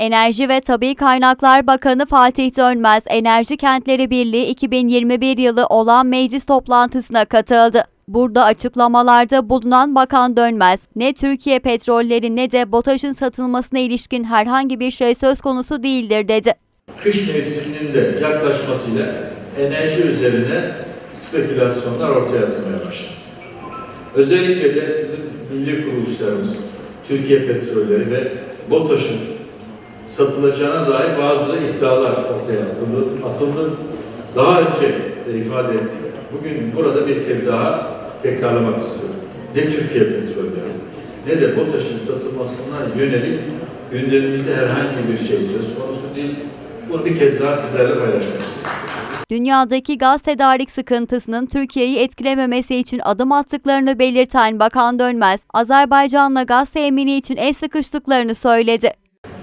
Enerji ve Tabi Kaynaklar Bakanı Fatih Dönmez, Enerji Kentleri Birliği 2021 yılı olan meclis toplantısına katıldı. Burada açıklamalarda bulunan Bakan Dönmez, ne Türkiye petrolleri ne de BOTAŞ'ın satılmasına ilişkin herhangi bir şey söz konusu değildir dedi. kış mevsiminin de yaklaşmasıyla enerji üzerine spekülasyonlar ortaya atılmaya başladı. Özellikle de bizim milli kuruluşlarımız, Türkiye Petrolleri ve BOTAŞ'ın satılacağına dair bazı iddialar ortaya atıldı. atıldı. Daha önce de ifade ettik. Bugün burada bir kez daha tekrarlamak istiyorum. Ne Türkiye Petrolleri ne de BOTAŞ'ın satılmasına yönelik gündemimizde herhangi bir şey söz konusu değil. Bunu bir kez daha sizlerle paylaşmak istedim. Dünyadaki gaz tedarik sıkıntısının Türkiye'yi etkilememesi için adım attıklarını belirten Bakan Dönmez, Azerbaycan'la gaz temini için el sıkıştıklarını söyledi.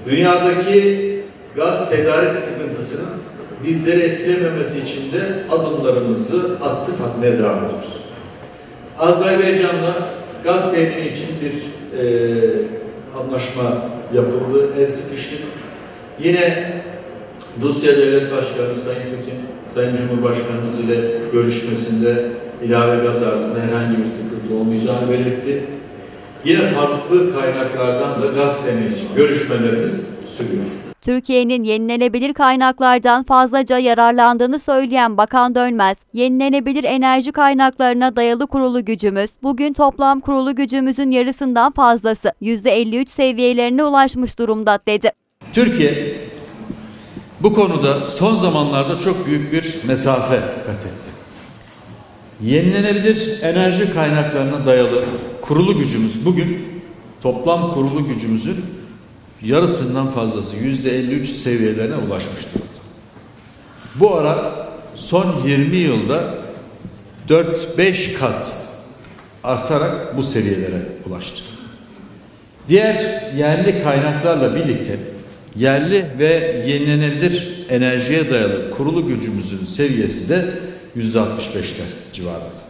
Dünyadaki gaz tedarik sıkıntısının bizleri etkilememesi için de adımlarımızı attık atmaya devam ediyoruz. Azerbaycan'la gaz temini için bir e, anlaşma yapıldı, el sıkıştık. Yine Rusya Devlet Başkanı Sayın Putin, Sayın Cumhurbaşkanımız ile görüşmesinde ilave gaz arzında herhangi bir sıkıntı olmayacağını belirtti. Yine farklı kaynaklardan da gaz temini için görüşmelerimiz sürüyor. Türkiye'nin yenilenebilir kaynaklardan fazlaca yararlandığını söyleyen Bakan Dönmez, yenilenebilir enerji kaynaklarına dayalı kurulu gücümüz, bugün toplam kurulu gücümüzün yarısından fazlası, %53 seviyelerine ulaşmış durumda dedi. Türkiye bu konuda son zamanlarda çok büyük bir mesafe kat etti. Yenilenebilir enerji kaynaklarına dayalı kurulu gücümüz bugün toplam kurulu gücümüzün yarısından fazlası yüzde 53 seviyelerine ulaşmış durumda. Bu ara son 20 yılda 4-5 kat artarak bu seviyelere ulaştı. Diğer yerli kaynaklarla birlikte yerli ve yenilenebilir enerjiye dayalı kurulu gücümüzün seviyesi de %65'ler civarında.